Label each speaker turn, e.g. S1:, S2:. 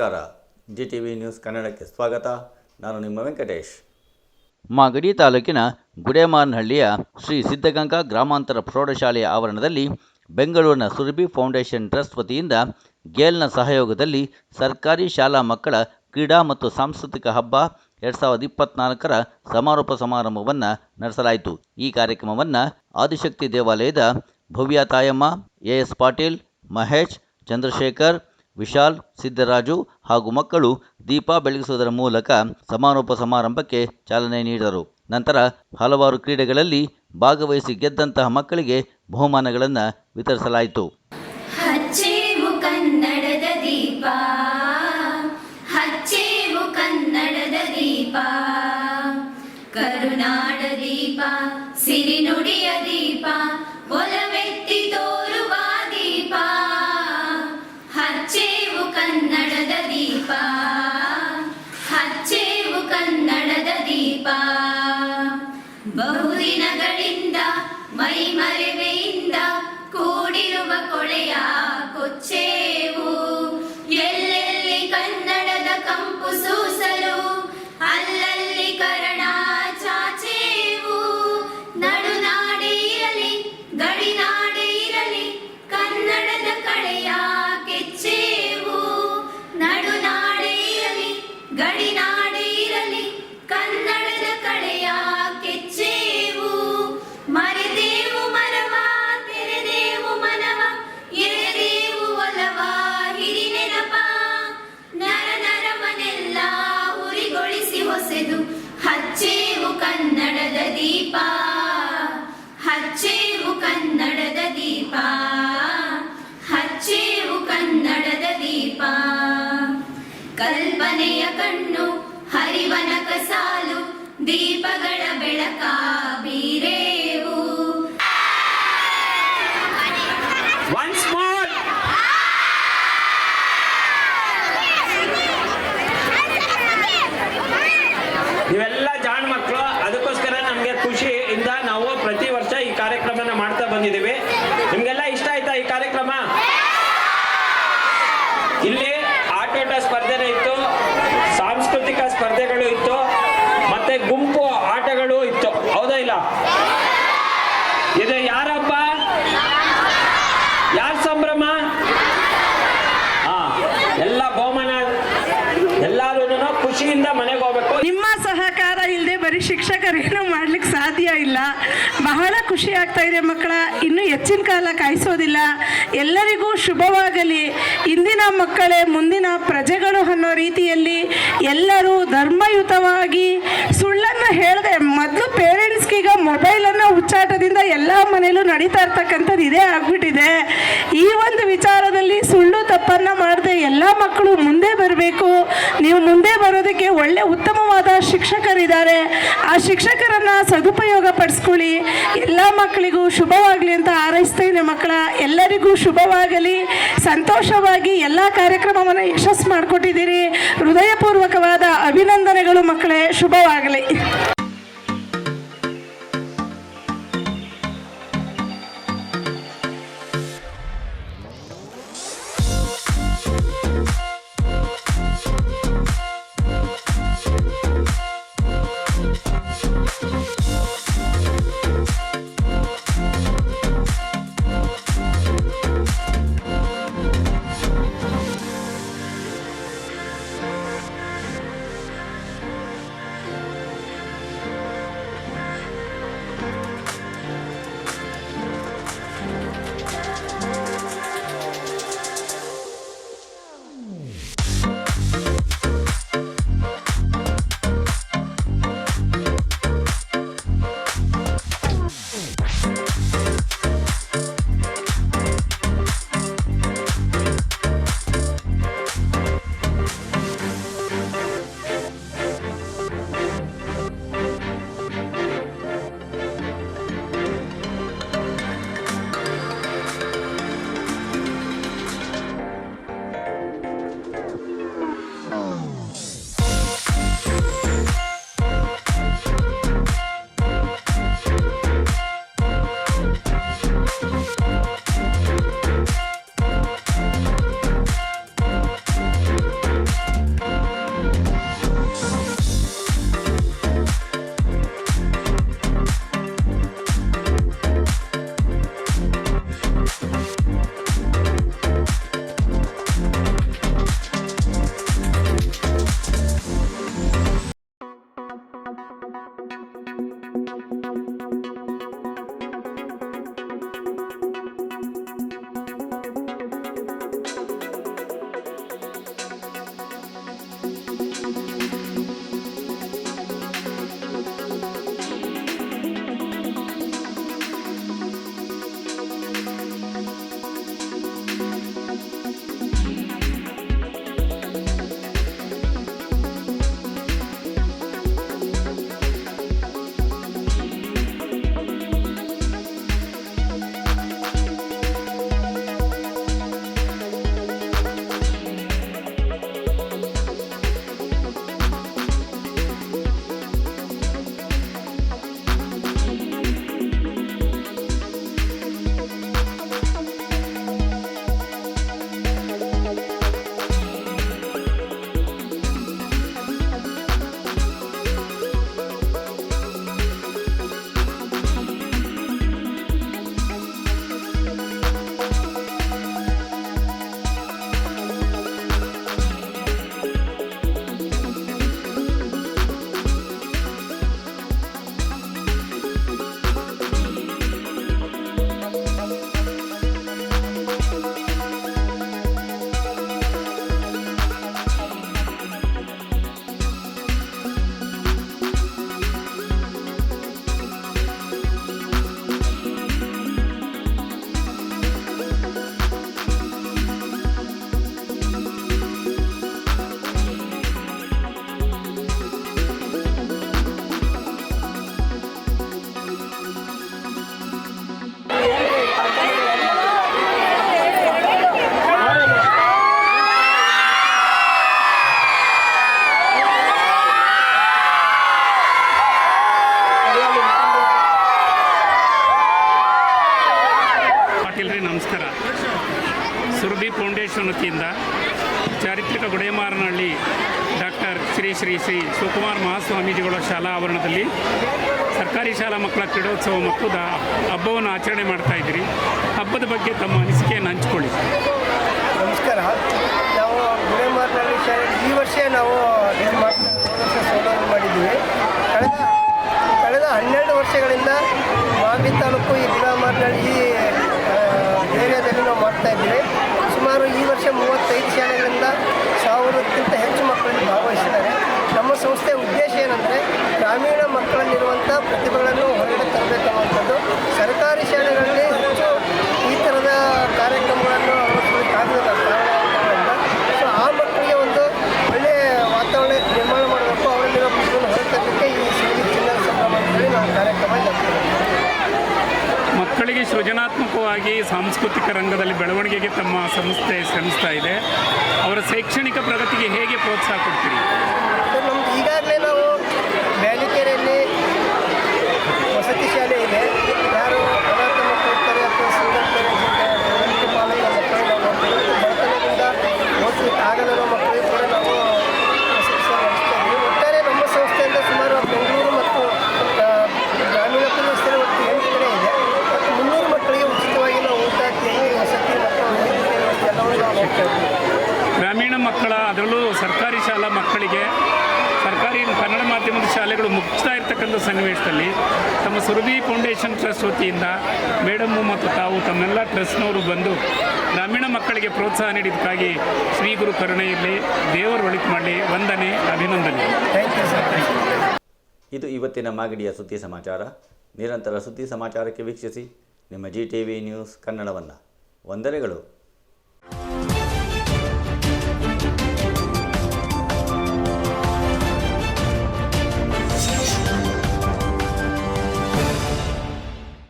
S1: ನಮಸ್ಕಾರ. G T V news ಕನ್ನಡಕ್ಕೆ ಸ್ವಾಗತ. ನಾನು ನಿಮ್ಮ ವೆಂಕಟೇಶ್.
S2: ಮಾಗಡಿ ತಾಲೂಕಿನ ಗುಡೇಮಾನಹಳ್ಳಿಯ ಶ್ರೀ ಸಿದ್ಧಗಂಗಾ ಗ್ರಾಮಾಂತರ ಪ್ರೌಢಶಾಲೆಯ ಆವರಣದಲ್ಲಿ ಬೆಂಗಳೂರಿನ ಸುರಭಿ ಫೌಂಡೇಶನ್ ಟ್ರಸ್ಟ್ ವತಿಯಿಂದ ಗೇಲ್ನ ಸಹಯೋಗದಲ್ಲಿ ಸರ್ಕಾರಿ ಶಾಲಾ ಮಕ್ಕಳ ಕ್ರೀಡಾ ಮತ್ತು ಸಾಂಸ್ಕೃತಿಕ ಹಬ್ಬ ಎರಡು ಸಾವಿರದ ಇಪ್ಪತ್ನಾಲ್ಕರ ಸಮಾರೋಪ ಸಮಾರಂಭವನ್ನು ನಡೆಸಲಾಯಿತು. ಈ ಕಾರ್ಯಕ್ರಮವನ್ನು ಆದಿಶಕ್ತಿ ದೇವಾಲಯದ ಭವ್ಯ ತಾಯಮ್ಮ ಎ ಎಸ್ ಪಾಟೀಲ್, ಮಹೇಶ್, ಚಂದ್ರಶೇಖರ್ ವಿಶಾಲ್, ಸಿದ್ದರಾಜು ಹಾಗೂ ಮಕ್ಕಳು ದೀಪ ಬೆಳಗಿಸುವುದರ ಮೂಲಕ ಸಮಾರೋಪ ಸಮಾರಂಭಕ್ಕೆ ಚಾಲನೆ ನೀಡಿದರು. ನಂತರ ಹಲವಾರು ಕ್ರೀಡೆಗಳಲ್ಲಿ ಭಾಗವಹಿಸಿ ಗೆದ್ದಂತಹ ಮಕ್ಕಳಿಗೆ ಬಹುಮಾನಗಳನ್ನು ವಿತರಿಸಲಾಯಿತು.
S3: ಕರುನಾಡ ದೀಪ, ಸಿರಿನುಡಿಯ ದೀಪ ದೀಪ ಮೈ ಮೈಮರೆವೆಯಿಂದ ಕಲ್ಪನೆಯ ಕಣ್ಣು ಹರಿವನ ಕಸಾಲು ದೀಪಗಳ ಬೆಳಕ ಬೀರೇವು.
S4: ನೀವೆಲ್ಲ ಜಾಣ ಮಕ್ಕಳು ಅದಕ್ಕೋಸ್ಕರ ನಮಗೆ ಖುಷಿಯಿಂದ ನಾವು ಪ್ರತಿ ವರ್ಷ ಈ ಕಾರ್ಯಕ್ರಮನ ಮಾಡ್ತಾ ಬಂದಿದ್ದೀವಿ ನಿಮ್ಗೆಲ್ಲ ಇಷ್ಟ ಆಯ್ತಾ ಈ ಕಾರ್ಯಕ್ರಮ ಇಲ್ಲಿ ಆಟೋಟ ಸ್ಪರ್ಧೆನೂ ಇತ್ತು ಸಾಂಸ್ಕೃತಿಕ ಸ್ಪರ್ಧೆಗಳು ಇತ್ತು. ಮತ್ತೆ ಗುಂಪು ಆಟಗಳು ಇತ್ತು. ಹೌದಾ ಇಲ್ಲ? ಇದು ಯಾರಬ್ಬ
S5: ಶಿಕ್ಷಕರೇನು ಮಾಡ್ಲಿಕ್ಕೆ ಸಾಧ್ಯ ಇಲ್ಲ. ಬಹಳ ಖುಷಿ ಆಗ್ತಾ ಇದೆ ಮಕ್ಕಳ. ಇನ್ನು ಹೆಚ್ಚಿನ ಕಾಲ ಕಾಯಿಸೋದಿಲ್ಲ. ಎಲ್ಲರಿಗೂ ಶುಭವಾಗಲಿ. ಇಂದಿನ ಮಕ್ಕಳೇ, ಮುಂದಿನ ಪ್ರಜೆಗಳು ಅನ್ನೋ ರೀತಿಯಲ್ಲಿ ಎಲ್ಲರೂ ಧರ್ಮಯುತವಾಗಿ ಸುಳ್ಳನ್ನು ಹೇಳದೆ. ಮೊದಲು ಪೇರೆಂಟ್ಸ್ಗೀಗ ಮೊಬೈಲನ್ನು ಹುಚ್ಚಾಟದಿಂದ ಎಲ್ಲ ಮನೆಯಲ್ಲೂ ನಡೀತಾ ಇರ್ತಕ್ಕಂಥದ್ದು ಇದೇ ಆಗ್ಬಿಟ್ಟಿದೆ. ಈ ಒಂದು ವಿಚಾರದಲ್ಲಿ ಸುಳ್ಳು ತಪ್ಪನ್ನು ಮಾಡದೆ ಎಲ್ಲ ಮಕ್ಕಳು ಮುಂದೆ ಬರಬೇಕು. ನೀವು ಮುಂದೆ ಬರೋದಕ್ಕೆ ಒಳ್ಳೆ ಉತ್ತಮವಾದ ಶಿಕ್ಷಕರಿದ್ದಾರೆ. ಆ ಶಿಕ್ಷಕರನ್ನ ಸದುಪಯೋಗ ಪಡಿಸ್ಕೊಳ್ಳಿ. ಎಲ್ಲ ಮಕ್ಕಳಿಗೂ ಶುಭವಾಗಲಿ ಅಂತ ಹಾರೈಸ್ತೇನೆ ಮಕ್ಕಳ. ಎಲ್ಲರಿಗೂ ಶುಭವಾಗಲಿ. ಸಂತೋಷವಾಗಿ ಎಲ್ಲ ಕಾರ್ಯಕ್ರಮವನ್ನು ಯಶಸ್ಸು ಮಾಡಿಕೊಟ್ಟಿದ್ದೀರಿ. ಹೃದಯಪೂರ್ವಕವಾದ ಅಭಿನಂದನೆಗಳು ಮಕ್ಕಳೇ. ಶುಭವಾಗಲಿ.
S6: ಚಾರಿತ್ರಿಕ ಗುಡೇಮಾರನಹಳ್ಳಿ ಡಾಕ್ಟರ್ ಶ್ರೀ ಶ್ರೀ ಶ್ರೀ ಶಿವಕುಮಾರ್ ಮಹಾಸ್ವಾಮೀಜಿಗಳ ಶಾಲಾ ಆವರಣದಲ್ಲಿ ಸರ್ಕಾರಿ ಶಾಲಾ ಮಕ್ಕಳ ಕ್ರೀಡೋತ್ಸವ ಮತ್ತು ದ ಹಬ್ಬವನ್ನು ಆಚರಣೆ ಮಾಡ್ತಾ ಇದ್ದೀರಿ. ಹಬ್ಬದ ಬಗ್ಗೆ ತಮ್ಮ ಅನಿಸಿಕೆಯನ್ನು ಹಂಚಿಕೊಳ್ಳಿ.
S7: ನಮಸ್ಕಾರ. ನಾವು ಗುಡೇಮಾರನಹಳ್ಳಿ ಶಾಲೆ ಈ ವರ್ಷ ನಾವು ಮಾಡಿದ್ದೀವಿ. ಕಳೆದ ಕಳೆದ ಹನ್ನೆರಡು ವರ್ಷಗಳಿಂದ ಮಾಗಡಿ ತಾಲೂಕು ಈ ಗುಡೇಮಾರನಹಳ್ಳಿ ಏರಿಯಾದಲ್ಲಿ ನಾವು ಮಾಡ್ತಾ ಇದ್ದೀವಿ. ಸುಮಾರು ಈ ವರ್ಷ ಮೂವತ್ತೈದು ಶಾಲೆಗಳಿಂದ ಸಾವಿರಕ್ಕಿಂತ ಹೆಚ್ಚು ಮಕ್ಕಳಲ್ಲಿ ಭಾಗವಹಿಸಿದ್ದಾರೆ. ನಮ್ಮ ಸಂಸ್ಥೆಯ ಉದ್ದೇಶ ಏನಂದರೆ ಗ್ರಾಮೀಣ ಮಕ್ಕಳಲ್ಲಿರುವಂಥ ಪ್ರತಿಭೆಗಳನ್ನು ಹೊರಗಡೆ ತರಬೇಕನ್ನುವಂಥದ್ದು. ಸರ್ಕಾರಿ ಶಾಲೆಗಳಲ್ಲಿ ಮಕ್ಕಳಿಗೆ
S6: ಸೃಜನಾತ್ಮಕವಾಗಿ ಸಾಂಸ್ಕೃತಿಕ ರಂಗದಲ್ಲಿ ಬೆಳವಣಿಗೆಗೆ ತಮ್ಮ ಸಂಸ್ಥೆ ಶ್ರಮಿಸ್ತಾ ಇದೆ. ಅವರ ಶೈಕ್ಷಣಿಕ ಪ್ರಗತಿಗೆ ಹೇಗೆ ಪ್ರೋತ್ಸಾಹ ಕೊಡ್ತೀರಿ
S7: ಸರ್ ನಮ್ದು ಈಗಾಗಲೇ ನಾವು ಬ್ಯಾಲಿಕೆರೆಯಲ್ಲಿ ವಸತಿ ಶಾಲೆ ಇದೆ ಯಾರು ಅನಾಥ ಮಕ್ಕಳು ಇರ್ತಾರೆ ಅಥವಾ ಸಿಂಗಲ್ ಪೇರೆಂಟ್ಸ್ ಇರ್ತಾರೆ ಹೆಲ್ತ್ ಪಾಲಕ ಮಕ್ಕಳು ನಾವು ನೋಡ್ತೀವಿ ಬಡತನದಿಂದ ಓದ್ಲಿಕ್ಕೆ ಆಗಲಿರೋ ಮಕ್ಕಳಿಗೆ ಕೂಡ ನಾವು ವಸತಿ ಶಾಲೆ ನಡೆಸ್ತಾ ಇದ್ದೀವಿ ಒಟ್ಟಾರೆ ನಮ್ಮ ಸಂಸ್ಥೆಯಿಂದ ಸುಮಾರು ಬೆಂಗಳೂರು ಮತ್ತು ಆ, ಗ್ರಾಮೀಣ ಪ್ರದೇಶದಲ್ಲಿ ಒಟ್ಟು ಎಂಟು ಕಡೆ ಇದೆ ಮತ್ತು ಮುನ್ನೂರು ಮಕ್ಕಳಿಗೆ ಉಚಿತವಾಗಿ ನಾವು ಊಟ ತಿಂಡಿ ವಸತಿ ಮತ್ತು ವೈದ್ಯಕೀಯ ವ್ಯವಸ್ಥೆ ಎಲ್ಲವನ್ನು ನಾವು ನೋಡ್ತಾ ಇದ್ದೀವಿ
S6: ಗ್ರಾಮೀಣ ಮಕ್ಕಳ ಅದರಲ್ಲೂ ಸರ್ಕಾರಿ ಶಾಲಾ ಮಕ್ಕಳಿಗೆ ಸರ್ಕಾರಿ ಕನ್ನಡ ಮಾಧ್ಯಮದ ಶಾಲೆಗಳು ಮುಗಿಸ್ತಾ ಇರ್ತಕ್ಕಂಥ ಸನ್ನಿವೇಶದಲ್ಲಿ ತಮ್ಮ ಸುರಭಿ ಫೌಂಡೇಶನ್ ಟ್ರಸ್ಟ್ ವತಿಯಿಂದ ಮೇಡಮ್ಮು ಮತ್ತು ತಾವು ತಮ್ಮೆಲ್ಲ ಟ್ರಸ್ಟ್ನವರು ಬಂದು ಗ್ರಾಮೀಣ ಮಕ್ಕಳಿಗೆ ಪ್ರೋತ್ಸಾಹ ನೀಡಿದ್ದಕ್ಕಾಗಿ ಶ್ರೀ ಗುರು ಕರುಣೆ ಇರಲಿ ದೇವರು ಒಳಿತು ಮಾಡಲಿ ವಂದನೆ ಅಭಿನಂದನೆ.
S7: ಸರ್
S1: ಇದು ಇವತ್ತಿನ ಮಾಗಡಿಯ ಸುದ್ದಿ ಸಮಾಚಾರ. ನಿರಂತರ ಸುದ್ದಿ ಸಮಾಚಾರಕ್ಕೆ ವೀಕ್ಷಿಸಿ ನಿಮ್ಮ ಜಿ ಟಿ ವಿ ನ್ಯೂಸ್ ಕನ್ನಡವನ್ನು. ವಂದನೆಗಳು.